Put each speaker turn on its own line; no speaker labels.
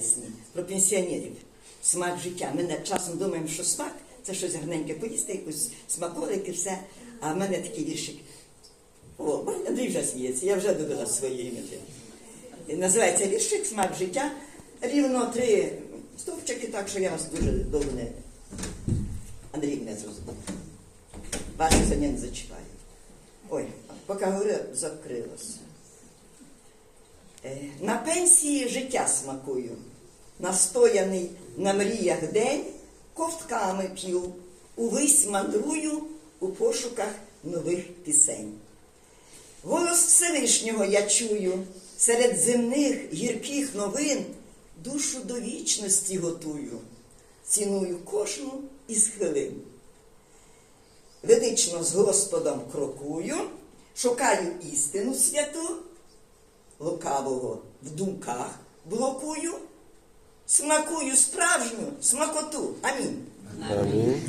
вересні про пенсіонерів. Смак життя. Ми над часом думаємо, що смак це щось гарненьке поїсти, якусь смаколик і все. А в мене такий віршик. О, Андрій вже сміється, я вже додала своєї мети. Називається віршик Смак життя. Рівно три стовпчики, так що я вас дуже довго не. Андрій мене зрозумів. Я сьогодні не зачіпаю. Ой, поки говорю, закрилося. Е, На пенсії життя смакую, настояний на мріях день, ковтками п'ю, увесь мандрую у пошуках нових пісень. Голос Всевишнього я чую, серед земних гірких новин душу до вічності готую, ціную кожну із хвилин. Ведично з Господом крокую, шукаю істину святу, лукавого в думках блокую, смакую справжню смакоту. Амінь.
Амінь.